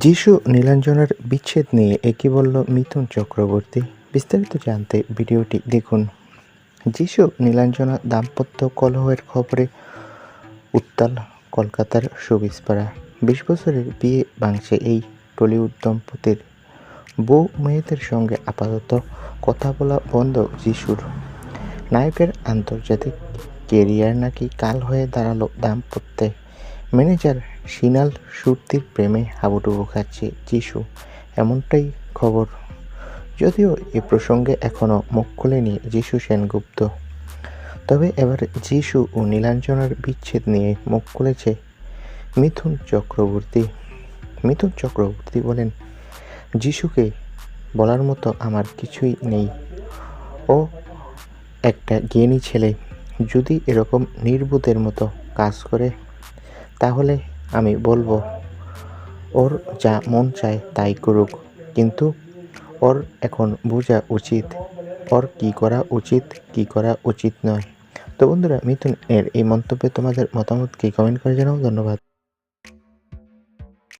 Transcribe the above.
যিশু নীলাঞ্জনার বিচ্ছেদ নিয়ে একই বলল মিথুন চক্রবর্তী। বিস্তারিত জানতে ভিডিওটি দেখুন। যিশু নীলাঞ্জনা দাম্পত্য কলহের খবরে উত্তাল কলকাতার শোবিসপাড়া বিশ বছরের বিয়ে ভাঙছে এই টলিউড দম্পতির। বউ মেয়েদের সঙ্গে আপাতত কথা বলা বন্ধ যিশুর। নায়কের আন্তর্জাতিক কেরিয়ার নাকি কাল হয়ে দাঁড়াল দাম্পত্যে। ম্যানেজার সিনাল সুরতির প্রেমে হাবুডুবু খাচ্ছে যিশু। এমনটাই খবর। যদিও এ প্রসঙ্গে এখনও মুখ খুলেনি যিশু সেনগুপ্ত। তবে এবার যিশু ও নীলাঞ্জনার বিচ্ছেদ নিয়ে মুখ খুলেছে মিথুন চক্রবর্তী। মিথুন চক্রবর্তী বলেন, যিশুকে বলার মতো আমার কিছুই নেই। ও একটা জ্ঞানী ছেলে। যদি এরকম নির্বোধের মতো কাজ করে তাহলে আমি বলব, ওর যা মন চায় তাই করুক। কিন্তু ওর এখন বোঝা উচিত। ওর কি করা উচিত, কি করা উচিত নয়। তো বন্ধুরা, মিথুন এর এই মন্তব্যে তোমাদের মতামত কি? কমেন্ট করে জানাও। ধন্যবাদ।